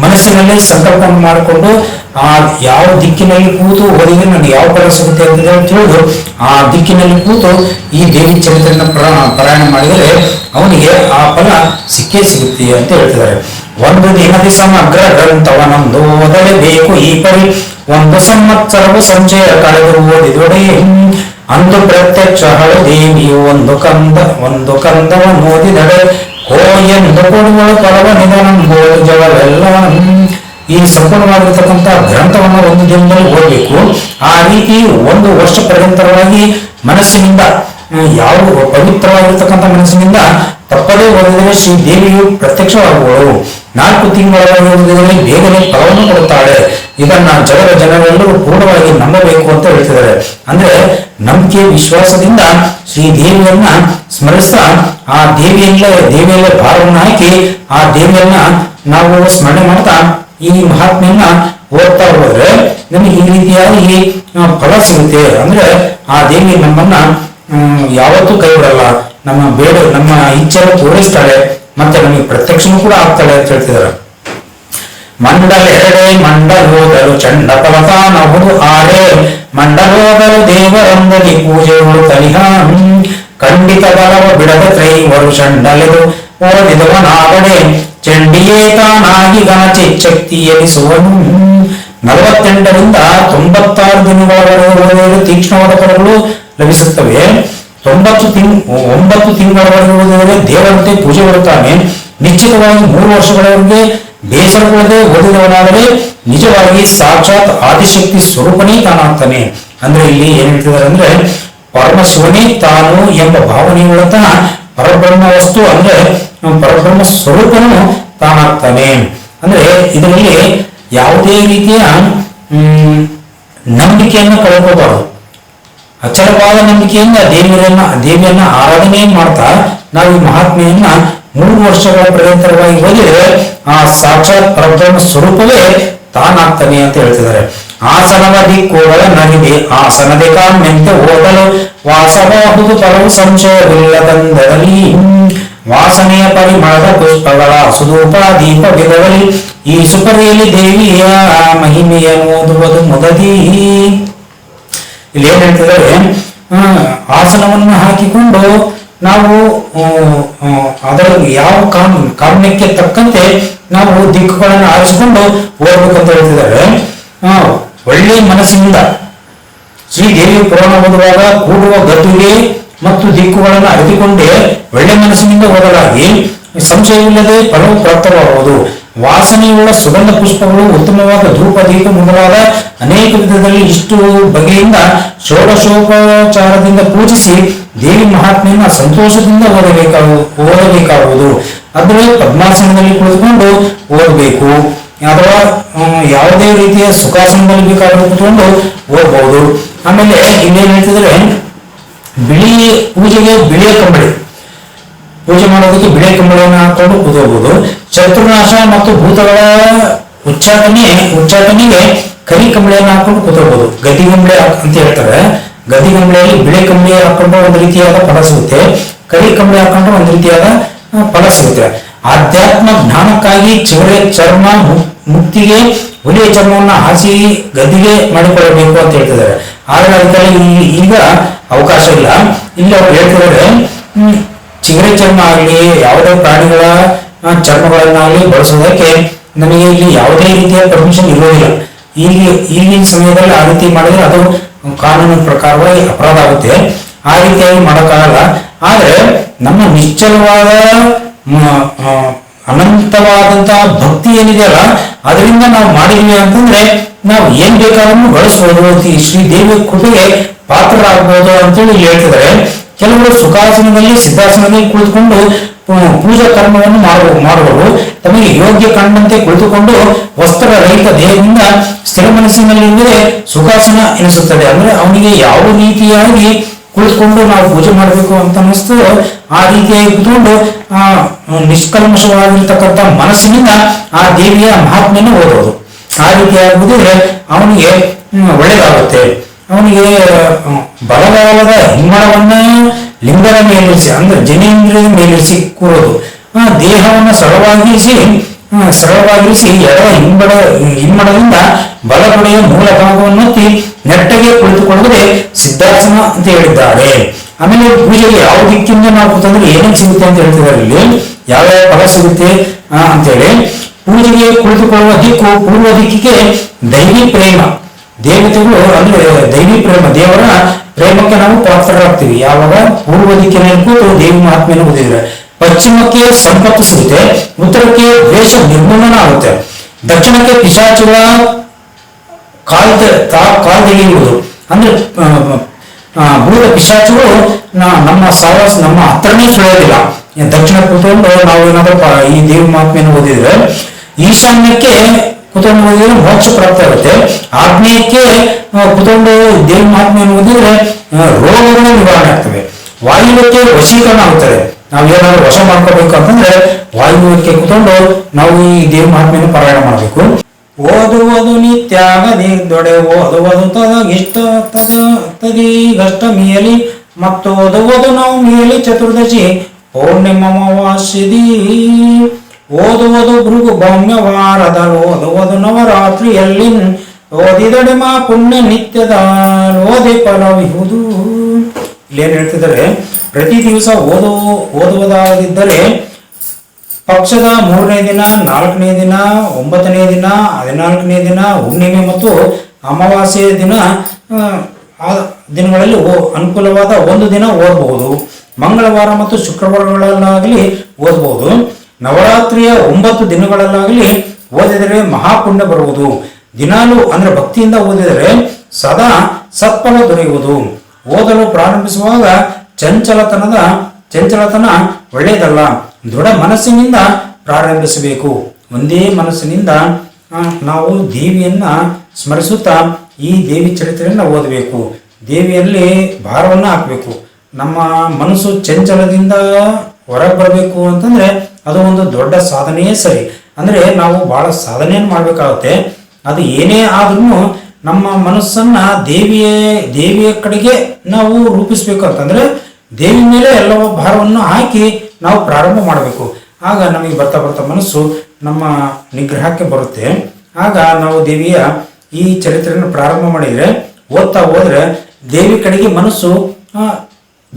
ಮನಸ್ಸಿನಲ್ಲಿ ಸಂಕಲ್ಪವನ್ನು ಮಾಡಿಕೊಂಡು ಆ ಯಾವ ದಿಕ್ಕಿನಲ್ಲಿ ಕೂತು ಹೊರಗೆ ನನಗೆ ಯಾವ ಫಲ ಸಿಗುತ್ತೆ ಅಂತ ತಿಳಿದು ಆ ದಿಕ್ಕಿನಲ್ಲಿ ಕೂತು ಈ ದೇವಿ ಚರಿತ್ರೆಯನ್ನು ಪ್ರಯಾಣ ಮಾಡಿದರೆ ಅವನಿಗೆ ಆ ಫಲ ಸಿಕ್ಕೇ ಸಿಗುತ್ತೆ ಅಂತ ಹೇಳ್ತಿದ್ದಾರೆ. ಒಂದು ದಿನದಿ ಸಮಗ್ರ ಗ್ರಂಥವನೊಂದು ಓದಲೇಬೇಕು. ಈ ಪರಿ ಒಂದು ಸಂವತ್ಸರವು ಸಂಜಯ ಕಳೆದು ಓದಿದೊಡೆ ಅಂದು ಪ್ರತ್ಯಕ್ಷ ದೇವಿಯು ಒಂದು ಕಂದ, ಒಂದು ಕಂದವನ್ನು ಓದಿದಡೆ ಓ ಎಂದು ಕೊಡುವ ಪರವ ನಿಧನಂಬೋದು ಜಗವೆಲ್ಲ ಈ ಸಂಪೂರ್ಣವಾಗಿರ್ತಕ್ಕಂಥ ಗ್ರಂಥವನ್ನು ಒಂದು ದಿನದಲ್ಲಿ ಓದಬೇಕು. ಆ ರೀತಿ ಒಂದು ವರ್ಷ ಪರ್ಯಂತರವಾಗಿ ಮನಸ್ಸಿನಿಂದ ಯಾವ ಪವಿತ್ರವಾಗಿರ್ತಕ್ಕಂಥ ಮನಸ್ಸಿನಿಂದ ತಪ್ಪದೇ ಓದಿದರೆ ಶ್ರೀ ದೇವಿಯು ಪ್ರತ್ಯಕ್ಷವಾಗುವಳು. ನಾಲ್ಕು ತಿಂಗಳಲ್ಲಿ ಬೇಗನೆ ಫಲವನ್ನು ಕೊಡುತ್ತಾಳೆ. ಇದನ್ನ ಜಗದ ಜನರೆಲ್ಲರೂ ಪೂರ್ಣವಾಗಿ ನಂಬಬೇಕು ಅಂತ ಹೇಳ್ತಿದ್ದಾರೆ. ಅಂದ್ರೆ ನಂಬಿಕೆ, ವಿಶ್ವಾಸದಿಂದ ಶ್ರೀ ದೇವಿಯನ್ನ ಸ್ಮರಿಸ್ತಾ, ಆ ದೇವಿಯಲ್ಲೇ ದೇವಿಯಲ್ಲೇ ಭಾರವನ್ನು ಹಾಕಿ, ಆ ದೇವಿಯನ್ನ ನಾವು ಸ್ಮರಣೆ ಮಾಡ್ತಾ ಈ ಮಹಾತ್ಮೆಯನ್ನ ಓದ್ತಾ ಹೋದ್ರೆ ನಮಗೆ ಈ ರೀತಿಯಾಗಿ ಫಲ ಸಿಗುತ್ತೆ. ಅಂದ್ರೆ ಆ ದೇವಿ ನಮ್ಮನ್ನ ಯಾವತ್ತೂ ಕೈ ಬಿಡಲ್ಲ. ನಮ್ಮ ಬೇಡ, ನಮ್ಮ ಇಚ್ಛೆ ತೋರಿಸ್ತಾಳೆ ಮತ್ತೆ ನಮಗೆ ಪ್ರತ್ಯಕ್ಷನೂ ಕೂಡ ಆಗ್ತಾಳೆ ಅಂತ ಹೇಳ್ತಿದ್ದಾರೆ ಮಂಡಲೆರಡೆ ಮಂಡಲೋದರು ಚಂಡ ಪಲತಾನಹುದು ಆರೆ. ಮಂಡಲೋದರು ದೇವರಂದಲಿ ಪೂಜೆಗಳು ತಲಿಹ ಖಂಡಿತ ಬಲವ ಬಿಡದ ತ್ರೈವರು ಚಂಡಲೆದು ಓದಿದವನಾಗಡೆ ಚಂಡಿಯೇ ತಾನಾಗಿ ಘನ ಚಿಚ್ಚಕ್ತಿ ಎನಿಸುವನು ನಲವತ್ತೆಂಟರಿಂದ ತೊಂಬತ್ತಾರು ದಿನಗಳವರೆಗೆ ತೀಕ್ಷ್ಣವಾದ ಫಲಗಳು ಲಭಿಸುತ್ತವೆ. ತೊಂಬತ್ತು ತಿಂಗ್ ಒಂಬತ್ತು ತಿಂಗಳವರೆಗೆ ದೇವರಂತೆ ಪೂಜೆ ಬರುತ್ತಾನೆ ನಿಶ್ಚಿತವಾಗಿ ಮೂರು ವರ್ಷಗಳವರೆಗೆ ಬೇಸರಗೊಳ್ಳದೆ ಓದಿದವನಾದರೆ ನಿಜವಾಗಿ ಸಾಕ್ಷಾತ್ ಆದಿಶಕ್ತಿ ಸ್ವರೂಪನೇ ತಾನಾಗ್ತಾನೆ. ಅಂದ್ರೆ ಇಲ್ಲಿ ಏನ್ ಹೇಳ್ತಿದ್ದಾರೆ ಅಂದ್ರೆ, ಪರಮಶಿವನೇ ತಾನು ಎಂಬ ಭಾವನೆಯುಳ್ಳತನ ಪರಬ್ರಹ್ಮ ವಸ್ತು ಅಂದ್ರೆ ಪರಬ್ರಹ್ಮ ಸ್ವರೂಪನು ತಾನಾಗ್ತಾನೆ. ಅಂದ್ರೆ ಇದರಲ್ಲಿ ಯಾವುದೇ ರೀತಿಯ ನಂಬಿಕೆಯನ್ನು ಕಳ್ಕೋಬಾರದು. ಅಚಲವಾದ ನಂಬಿಕೆಯಿಂದ ದೇವಿಯನ್ನ ದೇವಿಯನ್ನ ಆರಾಧನೆ ಮಾಡ್ತಾ ನಾವು ಈ ಮಹಾತ್ಮೆಯನ್ನ ಮೂರು ವರ್ಷಗಳ ಪರ್ಯಂತರವಾಗಿ ಹೋದರೆ ಆ ಸಾಕ್ಷಾತ್ ಪರಬ್ರಹ್ಮ ಸ್ವರೂಪವೇ ತಾನಾಗ್ತಾನೆ ಅಂತ ಹೇಳ್ತಿದ್ದಾರೆ. ಆಸನವ ದಿಕ್ಕುಗಳ ನಗಿದೆ ಆಸನದೆ ಕಾಮ್ಯಂತೆ ಓದಲು ವಾಸವಾಹುದು ಪರವು ಸಂಶಯವಿಲ್ಲದಂದರಲ್ಲಿ. ವಾಸನೆಯ ಪರಿಮಳದ ಪುಷ್ಪಗಳ ಸುಧೂಪ ದೀಪ ವಿಧವಲಿ ಈ ಸುಪರಿಯಲ್ಲಿ ದೇವಿಯ ಮಹಿಮೆಯ ಓದುವುದು ಮುದದಿ. ಇಲ್ಲಿ ಏನ್ ಹೇಳ್ತಿದ್ದಾರೆ? ಆಸನವನ್ನು ಹಾಕಿಕೊಂಡು ನಾವು ಅದರ ಯಾವ ಕಾಮ್ ಕಾಮ್ಯಕ್ಕೆ ತಕ್ಕಂತೆ ನಾವು ದಿಕ್ಕುಗಳನ್ನು ಆರಿಸಿಕೊಂಡು ಹೋಗ್ಬೇಕಂತ ಹೇಳ್ತಿದ್ದಾರೆ. ಒಳ್ಳೆಯ ಒಳ್ಳೆ ಮನಸ್ಸಿನಿಂದ ಶ್ರೀ ದೇವಿ ಪುರಾಣ ಓದುವಾಗ ಕೂಡುವ ಗದ್ದುಗೆ ಮತ್ತು ದಿಕ್ಕುಗಳನ್ನು ಅರಿತುಕೊಂಡೇ ಒಳ್ಳೆ ಮನಸ್ಸಿನಿಂದ ಓದಲಾಗಿ ಸಂಶಯವಿಲ್ಲದೆ ಫಲವು ಪ್ರಾಪ್ತವಾಗುವುದು ವಾಸನೆಯುಳ್ಳ ಸುಗಂಧ ಪುಷ್ಪಗಳು ಉತ್ತಮವಾದ ಧೂಪ, ದೀಪ ಮೊದಲಾದ ಅನೇಕ ವಿಧದಲ್ಲಿ ಇಷ್ಟು ಬಗೆಯಿಂದ ಷೋಡಶೋಪಚಾರದಿಂದ ಪೂಜಿಸಿ ದೇವಿ ಮಹಾತ್ಮೆಯನ್ನ ಸಂತೋಷದಿಂದ ಓದಬೇಕಾಗು ಓದಬೇಕಾಗುವುದು. ಆದರೆ ಪದ್ಮಾಸನದಲ್ಲಿ ಕುಳಿತುಕೊಂಡು ಓದಬೇಕು. ಅಥವಾ ಯಾವುದೇ ರೀತಿಯ ಸುಖಾಸನದಲ್ಲಿ ಬೇಕಾದ್ರೂ ಕುತ್ಕೊಂಡು ಓದಬಹುದು ಆಮೇಲೆ ಇನ್ನೇನು ಹೇಳ್ತಿದ್ರೆ ಬಿಳಿ ಪೂಜೆಗೆ ಬಿಳಿಯ ಕಂಬಳಿ. ಪೂಜೆ ಮಾಡೋದಕ್ಕೆ ಬಿಳೆ ಕಂಬಳಿಯನ್ನು ಹಾಕೊಂಡು ಕೂತ್ಕೋಬಹುದು ಚತುರ್ನಾಶ ಮತ್ತು ಭೂತಗಳ ಉಚ್ಚಾಟನೆ, ಉಚ್ಚಾಟನೆಗೆ ಕರಿ ಕಂಬಳಿಯನ್ನು ಹಾಕೊಂಡು ಕೂತ್ಕೋಬಹುದು ಗದ್ದಿ ಕಂಬಳಿ ಅಂತ ಹೇಳ್ತಾರೆ. ಗದ್ದಿ ಕಂಬಳಿಯಲ್ಲಿ ಬಿಳೆ ಕಂಬಳಿ ಹಾಕೊಂಡು ಒಂದು ರೀತಿಯಾದ ಫಲ ಸಿಗುತ್ತೆ. ಕರಿ ಕಂಬಳಿ ಹಾಕೊಂಡು ಒಂದು ರೀತಿಯಾದ ಫಲ ಸಿಗುತ್ತೆ. ಆಧ್ಯಾತ್ಮ ಜ್ಞಾನಕ್ಕಾಗಿ ಚಿವರೆ ಚರ್ಮ ಮುಕ್ತಿಗೆ, ಹುಲಿಯ ಚರ್ಮವನ್ನು ಹಾಸಿ ಗದ್ದಿಗೆ ಮಾಡಿಕೊಳ್ಳಬೇಕು ಅಂತ ಹೇಳ್ತಿದ್ದಾರೆ. ಆದ್ರೆ ಅದಕ್ಕೆ ಈಗ ಅವಕಾಶ ಇಲ್ಲ. ಇಲ್ಲಿ ಅವ್ರು ಹೇಳ್ತಿದ್ದಾರೆ ಚಿಗರೆ ಚರ್ಮ ಆಗಲಿ ಯಾವುದೇ ಪ್ರಾಣಿಗಳ ಚರ್ಮಗಳನ್ನಾಗಲಿ ಬಳಸೋದಕ್ಕೆ ನಮಗೆ ಇಲ್ಲಿ ಯಾವುದೇ ರೀತಿಯ ಪರ್ಮಿಷನ್ ಇರೋದಿಲ್ಲ ಈಗ ಈಗಿನ ಸಮಯದಲ್ಲಿ ಆ ರೀತಿ ಮಾಡಿದ್ರೆ ಅದು ಕಾನೂನು ಪ್ರಕಾರವಾಗಿ ಅಪರಾಧ ಆಗುತ್ತೆ. ಆ ರೀತಿಯಾಗಿ ಮಾಡೋಕ್ಕಾಗಲ್ಲ. ಆದ್ರೆ ನಮ್ಮ ನಿಶ್ಚಲವಾದ ಅನಂತವಾದಂತಹ ಭಕ್ತಿ ಏನಿದೆಯಲ್ಲ, ಅದರಿಂದ ನಾವು ಮಾಡಿದ್ವಿ ಅಂತಂದ್ರೆ ನಾವು ಏನ್ ಬೇಕಾದ್ರೂ ಗಳಿಸಬಹುದು ಈ ಶ್ರೀ ದೇವಿಯ ಕೃಪೆಗೆ ಪಾತ್ರರಾಗಬಹುದು ಅಂತೇಳಿ ಹೇಳ್ತಿದ್ದಾರೆ. ಕೆಲವರು ಸುಖಾಸನದಲ್ಲಿ, ಸಿದ್ಧಾಸನದಲ್ಲಿ ಕುಳಿತುಕೊಂಡು ಪೂಜಾ ಕರ್ಮವನ್ನು ಮಾಡುವ, ಮಾಡುವರು. ತಮಗೆ ಯೋಗ್ಯ ಕಂಡಂತೆ ಕುಳಿತುಕೊಂಡು, ವಸ್ತ್ರ ರಹಿತ ದೇಹದಿಂದ ಸ್ಥಿರ ಮನಸ್ಸಿನಲ್ಲಿದ್ದರೆ ಸುಖಾಸನ ಎನಿಸುತ್ತದೆ. ಅಂದ್ರೆ ಅವನಿಗೆ ಯಾವ ರೀತಿಯಾಗಿ ಕುಳಿತುಕೊಂಡು ನಾವು ಪೂಜೆ ಮಾಡಬೇಕು ಅಂತ ಅನ್ನಿಸ್ತು. ಆ ರೀತಿಯಾಗಿ ಕುತ್ಕೊಂಡು ಆ, ನಿಷ್ಕಲ್ಮಶವಾಗಿರ್ತಕ್ಕಂಥ ಮನಸ್ಸಿನಿಂದ ಆ ದೇವಿಯ ಮಹಾತ್ಮೆಯನ್ನು ಓದೋದು. ಆ ರೀತಿಯಾಗುವುದೇ ಅವನಿಗೆ ಒಳ್ಳೆಯದಾಗುತ್ತೆ ಅವನಿಗೆ ಬಲಗಾಲದ ಹಿಮ್ಮಳವನ್ನ ಲಿಂಗದ ಮೇಲಿರಿಸಿ ಅಂದ್ರೆ ಜನೇಂದ್ರಿಯದ ಮೇಲಿರಿಸಿ ಕೂರೋದು. ಆ ದೇಹವನ್ನು ಸರಳವಾಗಿರಿಸಿ ಸರಳವಾಗಿರಿಸಿ ಎಡ ಹಿಂಬಡ, ಹಿಮ್ಮಡದಿಂದ ಬಲಗಡೆಯ ಮೂಲ ಭಾಗವನ್ನು ನೆಟ್ಟಗೆ ಕುಳಿತುಕೊಂಡರೆ ಸಿದ್ಧಾಸನ ಅಂತ ಹೇಳಿದ್ದಾರೆ ಆಮೇಲೆ ಪೂಜೆಗೆ ಯಾವ ದಿಕ್ಕಿಂದ ನಾವು ಕೂತಂದ್ರೆ ಏನೇನು ಸಿಗುತ್ತೆ ಅಂತ ಹೇಳ್ತಿದ್ದಾರೆ ಇಲ್ಲಿ? ಯಾವ ಫಲ ಸಿಗುತ್ತೆ ಅಂತೇಳಿ. ಪೂಜೆಗೆ ಕುಳಿತುಕೊಳ್ಳುವ ದಿಕ್ಕು, ಪೂರ್ವ ದಿಕ್ಕಿಗೆ ದೈವಿ ಪ್ರೇಮ. ದೇವತೆಗಳು ಅಂದ್ರೆ ದೈವಿ ಪ್ರೇಮ, ದೇವರ ಪ್ರೇಮಕ್ಕೆ ನಾವು ಪಾತ್ರರಾಗ್ತೀವಿ. ಯಾವಾಗ? ಪೂರ್ವ ದಿಕ್ಕಿನಲ್ಲಿ ಕೂತು ದೇವಿ ಮಹಾತ್ಮೆಯನ್ನು ಓದಿದ್ರೆ. ಪಶ್ಚಿಮಕ್ಕೆ ಸಂಪತ್ತು ಸಿಗುತ್ತೆ ಉತ್ತರಕ್ಕೆ ದ್ವೇಷ ನಿರ್ಮೂಲನ ಆಗುತ್ತೆ ದಕ್ಷಿಣಕ್ಕೆ ಪಿಶಾಚುಗಳ ಕಾಲ್ದ ತಾ ಕಾಲ್ದೆಗೆಯುವುದು ಅಂದ್ರೆ ಭೂತ ಪಿಶಾಚುಗಳು ನಮ್ಮ ಸಹವಾಸ ನಮ್ಮ ಹತ್ರನೇ ಸುಳಿಯೋದಿಲ್ಲ ದಕ್ಷಿಣ ಕೂತ್ಕೊಂಡು ನಾವು ಏನಾದ್ರೂ, ಈ ದೇವಿ ಮಹಾತ್ಮೆಯನ್ನು ಓದಿದ್ರೆ, ಈಶಾನ್ಯಕ್ಕೆ ಕೂತ್ಕೊಂಡು ಓದಿದ್ರೆ ಮೋಕ್ಷ ಪ್ರಾಪ್ತ ಆಗುತ್ತೆ ಆತ್ಮೀಯಕ್ಕೆ ಕೂತ್ಕೊಂಡು ದೇವಿ ಮಹಾತ್ಮೆಯನ್ನು ಓದಿದ್ರೆ ರೋಗಗಳು ನಿವಾರಣೆ ಆಗ್ತವೆ. ವಾಯುವಕ್ಕೆ ವಶೀಕರಣ ಆಗುತ್ತದೆ. ನಾವು ಏನಾದ್ರು ವಶ ಮಾಡ್ಕೋಬೇಕು ಅಂತಂದ್ರೆ ವಾಯುವಕ್ಕೆ ಕುತಂಬ ನಾವು ಈ ದೇವಿ ಮಹಾತ್ಮೆಯನ್ನು ಪಾರಾಯಣ ಮಾಡಬೇಕು. ಓದುವುದು ನಿತ್ಯಾಗದಿ, ದೊಡೆ ಓದುವುದು ಇಷ್ಟ ತದ ತದೀಗಷ್ಟಮಿಯಲಿ ಮತ್ತು ಓದುವುದು ನಾವು ಮೇಲಿ ಚತುರ್ದಶಿ ಪೌರ್ಣಿಮವಾಸಿದಿ ಓದುವುದು ಭೃಗು ಭೌಮ್ಯವಾರದಲ್ಲಿ ಓದುವುದು ನವರಾತ್ರಿಯಲ್ಲಿ ಓದಿದಡೆ ಮಾ ಪುಣ್ಯ ನಿತ್ಯದ ಓದಿ ಪಲವಿಹುದು ಇಲ್ಲಿ ಏನು ಹೇಳ್ತಿದ್ದಾರೆ? ಪ್ರತಿ ದಿವಸ ಓದು ಓದುವುದಾಗಿದ್ದರೆ ಪಕ್ಷದ ಮೂರನೇ ದಿನ ನಾಲ್ಕನೇ ದಿನ ಒಂಬತ್ತನೇ ದಿನ ಹದಿನಾಲ್ಕನೇ ದಿನ ಹುಣ್ಣಿಮೆ ಮತ್ತು ಅಮಾವಾಸ್ಯೆಯ ದಿನ ಆ, ದಿನಗಳಲ್ಲಿ ಅನುಕೂಲವಾದ ಒಂದು ದಿನ ಓದಬಹುದು. ಮಂಗಳವಾರ ಮತ್ತು ಶುಕ್ರವಾರಗಳಲ್ಲಾಗಲಿ ಓದಬಹುದು. ನವರಾತ್ರಿಯ ಒಂಬತ್ತು ದಿನಗಳಲ್ಲಾಗಲಿ ಓದಿದರೆ ಮಹಾಪುಣ್ಯ ಬರುವುದು. ದಿನಾಲು ಅಂದ್ರೆ ಭಕ್ತಿಯಿಂದ ಓದಿದರೆ ಸದಾ ಸತ್ಫಲ ದೊರೆಯುವುದು. ಓದಲು ಪ್ರಾರಂಭಿಸುವಾಗ ಚಂಚಲತನದ, ಚಂಚಲತನ ಒಳ್ಳೆಯದಲ್ಲ. ದೃಢ ಮನಸ್ಸಿನಿಂದ ಪ್ರಾರಂಭಿಸಬೇಕು. ಒಂದೇ ಮನಸ್ಸಿನಿಂದ ನಾವು ದೇವಿಯನ್ನು ಸ್ಮರಿಸುತ್ತಾ ಈ ದೇವಿ ಚರಿತ್ರೆಯನ್ನು ಓದಬೇಕು. ದೇವಿಯಲ್ಲಿ ಭಾರವನ್ನು ಹಾಕಬೇಕು. ನಮ್ಮ ಮನಸ್ಸು ಚಂಚಲದಿಂದ ಹೊರಗೆ ಬರಬೇಕು ಅಂತಂದ್ರೆ ಅದು ಒಂದು ದೊಡ್ಡ ಸಾಧನೆಯೇ ಸರಿ. ಅಂದ್ರೆ ನಾವು ಬಹಳ ಸಾಧನೆಯನ್ನು ಮಾಡಬೇಕಾಗುತ್ತೆ. ಅದು ಏನೇ ಆದ್ರೂ ನಮ್ಮ ಮನಸ್ಸನ್ನ ದೇವಿಯ ದೇವಿಯ ಕಡೆಗೆ ನಾವು ರೂಪಿಸ್ಬೇಕು ಅಂತಂದ್ರೆ ದೇವಿ ಮೇಲೆ ಎಲ್ಲ ಭಾರವನ್ನು ಹಾಕಿ ನಾವು ಪ್ರಾರಂಭ ಮಾಡಬೇಕು. ಆಗ ನಮಗೆ ಬರ್ತಾ ಬರ್ತಾ ಮನಸ್ಸು ನಮ್ಮ ನಿಗ್ರಹಕ್ಕೆ ಬರುತ್ತೆ. ಆಗ ನಾವು ದೇವಿಯ ಈ ಚರಿತ್ರೆಯನ್ನು ಪ್ರಾರಂಭ ಮಾಡಿದರೆ, ಓದ್ತಾ ಹೋದರೆ ದೇವಿ ಕಡೆಗೆ ಮನಸ್ಸು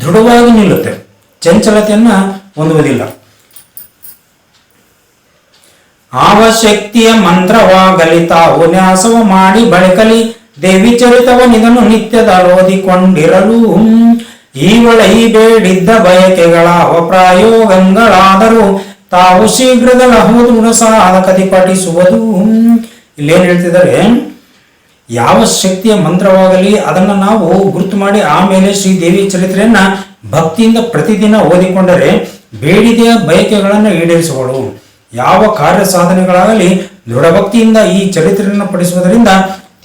ದೃಢವಾಗಿ ನಿಲ್ಲುತ್ತೆ. ಚಂಚಲತೆಯನ್ನು ಹೊಂದುವುದಿಲ್ಲ. ಆವ ಶಕ್ತಿಯ ಮಂತ್ರವಾಗಲಿ ತಾವು ನ್ಯಾಸವ ಮಾಡಿ ಬಳಕಲಿ ದೇವಿ ಚರಿತವನಿದನು ನಿತ್ಯದ ಓದಿಕೊಂಡಿರಲು ಈವಳ ಈ ಬೇಡಿದ್ದ ಬಯಕೆಗಳ ತಾವು ಪ್ರಾಯೋಗಗಳಾದರೂ ತಾವು ಶೀಘ್ರದಲ್ಲ ಹೋದು ಸಾಧಕತಿ ಪಠಿಸುವುದು ಇಲ್ಲೇನ್ ಹೇಳ್ತಿದ್ದಾರೆ? ಯಾವ ಶಕ್ತಿಯ ಮಂತ್ರವಾಗಲಿ ಅದನ್ನು ನಾವು ಗುರುತು ಮಾಡಿ ಆಮೇಲೆ ಶ್ರೀ ದೇವಿ ಚರಿತ್ರೆಯನ್ನ ಭಕ್ತಿಯಿಂದ ಪ್ರತಿದಿನ ಓದಿಕೊಂಡರೆ ಬೇಡಿದೆಯ ಬಯಕೆಗಳನ್ನು ಈಡೇರಿಸುವಳು ಯಾವ ಕಾರ್ಯ ಸಾಧನೆಗಳಾಗಲಿ ದೃಢಭಕ್ತಿಯಿಂದ ಈ ಚರಿತ್ರೆಯನ್ನು ಪಡಿಸುವುದರಿಂದ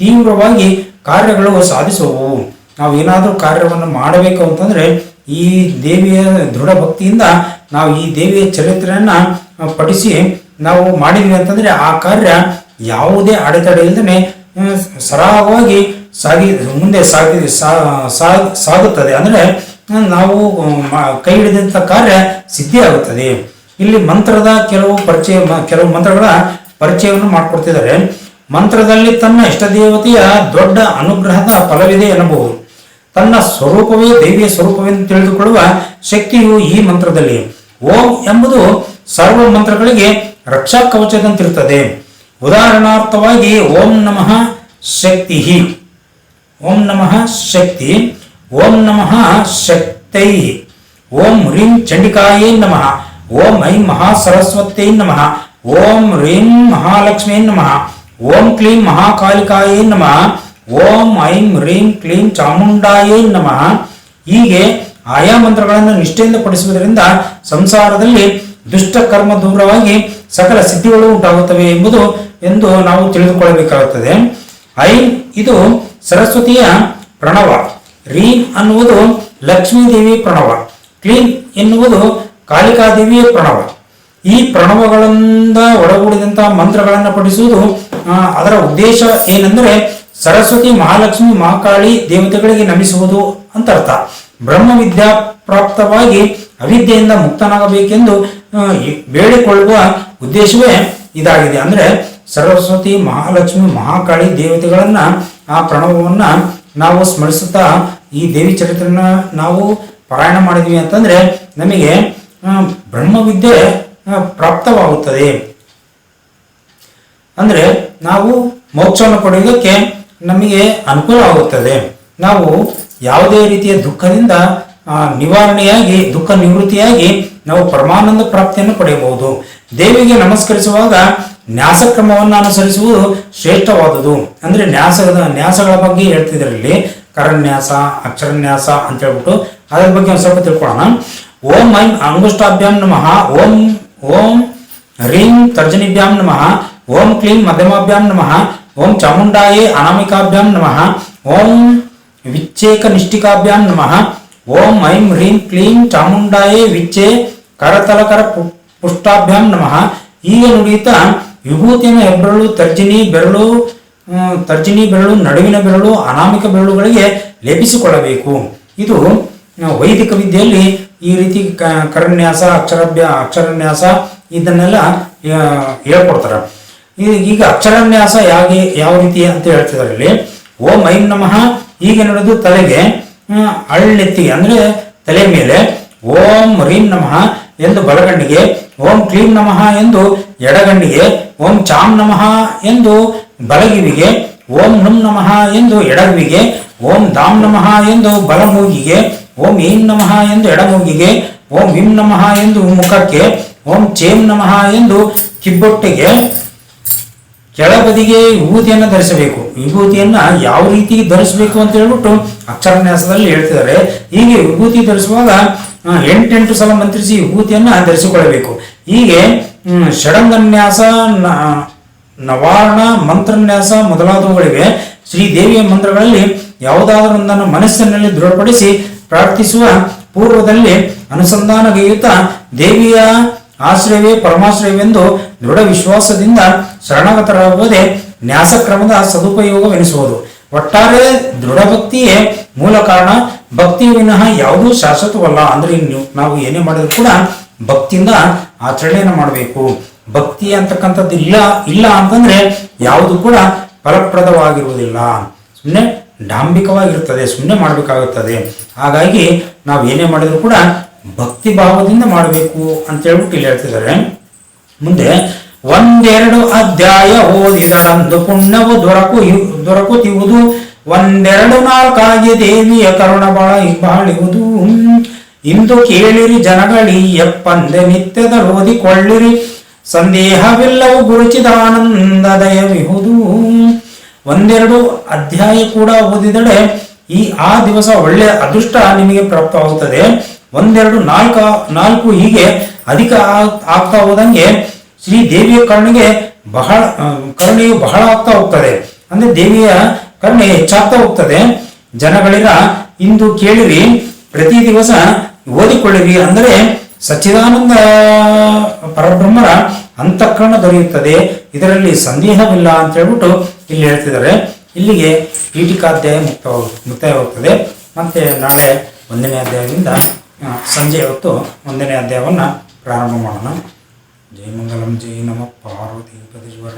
ತೀವ್ರವಾಗಿ ಕಾರ್ಯಗಳು ಸಾಧಿಸುವವು. ನಾವು ಏನಾದರೂ ಕಾರ್ಯವನ್ನು ಮಾಡಬೇಕು ಅಂತಂದ್ರೆ ಈ ದೇವಿಯ ದೃಢ ಭಕ್ತಿಯಿಂದ ನಾವು ಈ ದೇವಿಯ ಚರಿತ್ರೆಯನ್ನ ಪಡಿಸಿ ನಾವು ಮಾಡಿದ್ವಿ ಅಂತಂದ್ರೆ ಆ ಕಾರ್ಯ ಯಾವುದೇ ಅಡೆತಡೆ ಇಲ್ಲದೆ ಸರಾಗವಾಗಿ ಸಾಗಿ, ಮುಂದೆ ಸಾಗಿ ಸಾಗುತ್ತದೆ. ಅಂದ್ರೆ ನಾವು ಕೈ ಹಿಡಿದಂಥ ಕಾರ್ಯ ಸಿದ್ಧಿ ಆಗುತ್ತದೆ ಇಲ್ಲಿ ಮಂತ್ರದ ಕೆಲವು ಪರಿಚಯ ಕೆಲವು ಮಂತ್ರಗಳ ಪರಿಚಯವನ್ನು ಮಾಡಿಕೊಡ್ತಿದ್ದಾರೆ. ಮಂತ್ರದಲ್ಲಿ ತನ್ನ ಇಷ್ಟ ದೇವತೆಯ ದೊಡ್ಡ ಅನುಗ್ರಹದ ಫಲವಿದೆ ಎನ್ನಬಹುದು. ತನ್ನ ಸ್ವರೂಪವೇ ದೇವಿಯ ಸ್ವರೂಪವೆಂದು ತಿಳಿದುಕೊಳ್ಳುವ ಶಕ್ತಿಯು ಈ ಮಂತ್ರದಲ್ಲಿ. ಓಂ ಎಂಬುದು ಸರ್ವ ಮಂತ್ರಗಳಿಗೆ ರಕ್ಷಾ ಕವಚದಂತಿರುತ್ತದೆ. ಉದಾಹರಣಾರ್ಥವಾಗಿ, ಓಂ ನಮಃ ಶಕ್ತಿ ಓಂ ನಮಃ ಶಕ್ತಿ. ಓಂ ನಮಃ ಶಕ್ತೈ ಓಂ ಹ್ರೀಂ ಚಂಡಿಕಾಯೇ ನಮಃ. ಓಂ ಐಂ ಮಹಾಸರಸ್ವತ್ಯೈ ನಮಃ, ಓಂ ಹ್ರೀಂ ಮಹಾಲಕ್ಷ್ಮೀ ನಮಃ, ಓಂ ಕ್ಲೀಂ ಮಹಾಕಾಲಿಕಾಯೇ ನಮಃ, ಓಂ ಐಂ ಹ್ರೀಂ ಕ್ಲೀಂ ಚಾಮುಂಡಾಯೇ ನಮಃ. ಹೀಗೆ ಆಯಾ ಮಂತ್ರಗಳನ್ನು ನಿಷ್ಠೆಯಿಂದ ಪಡಿಸುವುದರಿಂದ ಸಂಸಾರದಲ್ಲಿ ದುಷ್ಟ ಕರ್ಮ ದೂರವಾಗಿ ಸಕಲ ಸಿದ್ಧಿಗಳು ಉಂಟಾಗುತ್ತವೆ ಎಂಬುದು ಎಂದು ನಾವು ತಿಳಿದುಕೊಳ್ಳಬೇಕಾಗುತ್ತದೆ. ಐಂ ಇದು ಸರಸ್ವತಿಯ ಪ್ರಣವ. ರೀಂ ಅನ್ನುವುದು ಲಕ್ಷ್ಮೀದೇವಿ ಪ್ರಣವ. ಕ್ಲೀಂ ಎನ್ನುವುದು ಕಾಳಿಕಾದೇವಿಯ ಪ್ರಣವ. ಈ ಪ್ರಣವಗಳಿಂದ ಒಳಗೂಡಿದಂತಹ ಮಂತ್ರಗಳನ್ನು ಪಠಿಸುವುದು ಅದರ ಉದ್ದೇಶ ಏನೆಂದರೆ ಸರಸ್ವತಿ ಮಹಾಲಕ್ಷ್ಮಿ ಮಹಾಕಾಳಿ ದೇವತೆಗಳಿಗೆ ನಮಿಸುವುದು ಅಂತ ಅರ್ಥ ಬ್ರಹ್ಮ ವಿದ್ಯಾ ಪ್ರಾಪ್ತವಾಗಿ ಅವಿದ್ಯೆಯಿಂದ ಮುಕ್ತನಾಗಬೇಕೆಂದು ಬೇಡಿಕೊಳ್ಳುವ ಉದ್ದೇಶವೇ ಇದಾಗಿದೆ. ಅಂದ್ರೆ ಸರಸ್ವತಿ ಮಹಾಲಕ್ಷ್ಮಿ ಮಹಾಕಾಳಿ ದೇವತೆಗಳನ್ನ, ಆ ಪ್ರಣವವನ್ನ ನಾವು ಸ್ಮರಿಸುತ್ತಾ ಈ ದೇವಿ ಚರಿತ್ರೆಯನ್ನು ನಾವು ಪಾರಾಯಣ ಮಾಡಿದ್ವಿ ಅಂತಂದ್ರೆ ನಮಗೆ ಬ್ರಹ್ಮವಿದ್ಯೆ ಪ್ರಾಪ್ತವಾಗುತ್ತದೆ. ಅಂದರೆ ನಾವು ಮೋಕ್ಷವನ್ನು ಪಡೆಯೋದಕ್ಕೆ ನಮಗೆ ಅನುಕೂಲ ಆಗುತ್ತದೆ. ನಾವು ಯಾವುದೇ ರೀತಿಯ ದುಃಖದಿಂದ ನಿವಾರಣೆಯಾಗಿ, ದುಃಖ ನಿವೃತ್ತಿಯಾಗಿ ನಾವು ಪರಮಾನಂದ ಪ್ರಾಪ್ತಿಯನ್ನು ಪಡೆಯಬಹುದು. ದೇವಿಗೆ ನಮಸ್ಕರಿಸುವಾಗ ನ್ಯಾಸಕ್ರಮವನ್ನು ಅನುಸರಿಸುವುದು ಶ್ರೇಷ್ಠವಾದುದು. ಅಂದರೆ ನ್ಯಾಸದ, ನ್ಯಾಸಗಳ ಬಗ್ಗೆ ಹೇಳ್ತಿದ್ರಲ್ಲಿ, ಕರನ್ಯಾಸ, ಅಕ್ಷರನ್ಯಾಸ ಅಂತ ಹೇಳ್ಬಿಟ್ಟು ಅದರ ಬಗ್ಗೆ ಒಂದು ಸ್ವಲ್ಪ ತಿಳ್ಕೊಳ್ಳೋಣ. ಓಂ ಐಂ ಅಂಗುಷ್ಟಾಭ್ಯಾಂ ನಮಃ, ಓಂ ಓಂ ಹ್ರೀಂ ತರ್ಜನಿಭ್ಯಾಂ ನಮಃ, ಓಂ ಕ್ಲೀಂ ಮಧ್ಯಮಾಭ್ಯಾಂ ನಮಃ, ಓಂ ಚಾಮುಂಡಾಯೇ ಅನಾಮಿಕಾಭ್ಯಾಂ ನಮಃ, ಓಂ ವಿಚ್ಚೇಕ ನಿಷ್ಠಿಕಾಭ್ಯಾಂ ನಮಃ, ಓಂ ಐಂ ಹ್ರೀಂ ಕ್ಲೀಂ ಚಾಮುಂಡಾಯೇ ವಿಚ್ಚೆ ಕರತಲಕರ ಪುಷ್ಟಾಭ್ಯಾಂ ನಮಃ. ಈಗ ನುಡಿಯುತ್ತಾ ವಿಭೂತಿಯನ್ನು ಹೆಬ್ಬೆರಳು, ತರ್ಜಿನಿ ಬೆರಳು ತರ್ಜಿನಿ ಬೆರಳು, ನಡುವಿನ ಬೆರಳು, ಅನಾಮಿಕ ಬೆರಳುಗಳಿಗೆ ಲೇಪಿಸಿಕೊಳ್ಳಬೇಕು. ಇದು ವೈದಿಕ ವಿದ್ಯೆಯಲ್ಲಿ ಈ ರೀತಿ ಕರನ್ಯಾಸ ಅಕ್ಷರಭ್ಯಾ, ಅಕ್ಷರನ್ಯಾಸ ಇದನ್ನೆಲ್ಲ ಹೇಳ್ಕೊಡ್ತಾರೆ. ಈಗ ಅಕ್ಷರನ್ಯಾಸ ಯಾವ ಯಾವ ರೀತಿ ಅಂತ ಹೇಳ್ತಿದ್ದಾರೆ ಇಲ್ಲಿ ಓಂ ಐಂ ನಮಃ ಹೀಗೆ ನಡೆದು ತಲೆಗೆ ಅಳ್ಳೆತ್ತಿ ಅಂದ್ರೆ ತಲೆ ಮೇಲೆ, ಓಂ ರೀಂ ನಮಃ ಎಂದು ಬಲಗಣ್ಣಿಗೆ, ಓಂ ಕ್ಲೀಂ ನಮಃ ಎಂದು ಎಡಗಣ್ಣಿಗೆ, ಓಂ ಚಾಂ ನಮಃ ಎಂದು ಬಲಗಿವಿಗೆ, ಓಂ ನುಂ ನಮಃ ಎಂದು ಎಡಗಿವಿಗೆ, ಓಂ ದಾಂ ನಮಃ ಎಂದು ಬಲಮೂಗಿಗೆ ಓಂ ಏಂ ನಮಃ ಎಂದು ಎಡಮೂಗಿಗೆ, ಓಂ ಹಿಂ ನಮಃ ಎಂದು ಮುಖಕ್ಕೆ, ಓಂ ಚೇಂ ನಮಃ ಎಂದು ಕಿಬ್ಬೊಟ್ಟೆಗೆ ಕೆಳಬದಿಗೆ ವಿಭೂತಿಯನ್ನು ಧರಿಸಬೇಕು. ವಿಭೂತಿಯನ್ನ ಯಾವ ರೀತಿ ಧರಿಸಬೇಕು ಅಂತ ಹೇಳ್ಬಿಟ್ಟು ಅಕ್ಷರನ್ಯಾಸದಲ್ಲಿ ಹೇಳ್ತಿದ್ದಾರೆ. ಹೀಗೆ ವಿಭೂತಿ ಧರಿಸುವಾಗ ಎಂಟೆಂಟು ಸಲ ಮಂತ್ರಿಸಿ ವಿಭೂತಿಯನ್ನ ಧರಿಸಿಕೊಳ್ಳಬೇಕು. ಹೀಗೆ ಷಡಂಗನ್ಯಾಸ ನವಾರ್ಣ, ಮಂತ್ರನ್ಯಾಸ ಮೊದಲಾದವುಗಳಿವೆ. ಶ್ರೀ ದೇವಿಯ ಮಂತ್ರಗಳಲ್ಲಿ ಯಾವುದಾದರೂ ಒಂದನ್ನು ಮನಸ್ಸಿನಲ್ಲಿ ದೃಢಪಡಿಸಿ ಪ್ರಾರ್ಥಿಸುವ ಪೂರ್ವದಲ್ಲಿ ಅನುಸಂಧಾನಗೈಯುತ ದೇವಿಯ ಆಶ್ರಯವೇ ಪರಮಾಶ್ರಯವೆಂದು ದೃಢ ವಿಶ್ವಾಸದಿಂದ ಶರಣಾಗತರಾಗುವುದೇ ನ್ಯಾಸಕ್ರಮದ ಸದುಪಯೋಗವೆನಿಸುವುದು. ಒಟ್ಟಾರೆ ದೃಢ ಭಕ್ತಿಯೇ ಮೂಲ ಕಾರಣ. ಭಕ್ತಿ ವಿನಃ ಯಾವುದೂ ಶಾಶ್ವತವಲ್ಲ. ಅಂದ್ರೆ ನೀವು ನಾವು ಏನೇ ಮಾಡಿದ್ರು ಕೂಡ ಭಕ್ತಿಯಿಂದ ಆಚರಣೆಯನ್ನು ಮಾಡಬೇಕು. ಭಕ್ತಿ ಅಂತಕ್ಕಂಥದ್ದು ಇಲ್ಲ ಇಲ್ಲ ಅಂತಂದ್ರೆ ಯಾವುದು ಕೂಡ ಫಲಪ್ರದವಾಗಿರುವುದಿಲ್ಲ. ಸುಮ್ಮನೆ ಡಾಂಬಿಕವಾಗಿರುತ್ತದೆ ಸುಮ್ಮನೆ ಮಾಡಬೇಕಾಗುತ್ತದೆ. ಹಾಗಾಗಿ ನಾವು ಏನೇ ಮಾಡಿದ್ರು ಕೂಡ ಭಕ್ತಿ ಭಾವದಿಂದ ಮಾಡಬೇಕು ಅಂತ ಹೇಳ್ಬಿಟ್ಟು ಇಲ್ಲಿ ಹೇಳ್ತಿದ್ದಾರೆ. ಮುಂದೆ ಒಂದೆರಡು ಅಧ್ಯಾಯ ಓದಿದರಂದು ಪುಣ್ಯವು ದೊರಕು ದೊರಕುತ್ತಿರುವುದು ಒಂದೆರಡು ನಾಲ್ಕಾಗಿ ದೇವಿಯ ಕರುಣ ಬಾಳ ಬಾಳಿರುವುದು ಇಂದು ಕೇಳಿರಿ ಜನಗಳಿ, ಎಪ್ಪಂದೆ ನಿತ್ಯದ ಓದಿಕೊಳ್ಳಿರಿ ಸಂದೇಹವಿಲ್ಲವು ಗುರುಚಿದ ಆನಂದ ದಯವಿಹುದು. ಒಂದೆರಡು ಅಧ್ಯಾಯ ಕೂಡ ಓದಿದಡೆ ಈ, ಆ ದಿವಸ ಒಳ್ಳೆಯ ಅದೃಷ್ಟ ನಿಮಗೆ ಪ್ರಾಪ್ತವಾಗುತ್ತದೆ ಒಂದೆರಡು ನಾಲ್ಕ, ನಾಲ್ಕು ಹೀಗೆ ಅಧಿಕ ಆಗ್ತಾ ಹೋದಂಗೆ ಶ್ರೀ ದೇವಿಯ ಕರುಣೆಗೆ ಬಹಳ ಕರುಣೆಯು ಬಹಳ ಆಗ್ತಾ ಹೋಗ್ತದೆ. ಅಂದ್ರೆ ದೇವಿಯ ಕರುಣೆ ಹೆಚ್ಚಾಗ್ತಾ ಹೋಗ್ತದೆ. ಜನಗಳಿರ ಇಂದು ಕೇಳಿರಿ, ಪ್ರತಿ ದಿವಸ ಓದಿಕೊಳ್ಳಿರಿ ಅಂದರೆ ಸಚ್ಚಿದಾನಂದ ಪರಬ್ರಹ್ಮರ ಅಂತಃಕರಣ ದೊರೆಯುತ್ತದೆ. ಇದರಲ್ಲಿ ಸಂದೇಹವಿಲ್ಲ ಅಂತ ಹೇಳ್ಬಿಟ್ಟು ಇಲ್ಲಿ ಹೇಳ್ತಿದ್ದಾರೆ. ಇಲ್ಲಿಗೆ ಪೀಠಿಕಾಧ್ಯಾಯ ಮುಕ್ತಾಯ ಮುಕ್ತಾಯವಾಗುತ್ತದೆ ಮತ್ತೆ ನಾಳೆ ಒಂದನೇ ಅಧ್ಯಾಯದಿಂದ ಸಂಜೆ ಹೊತ್ತು ಒಂದನೇ ಅಧ್ಯಾಯವನ್ನು ಪ್ರಾರಂಭ ಮಾಡೋಣ. ಜೈ ಮಂಗಲಂ, ಜೈ ನಮ. ಪಾರ್ವತಿ ಪದೇಶ್ವರ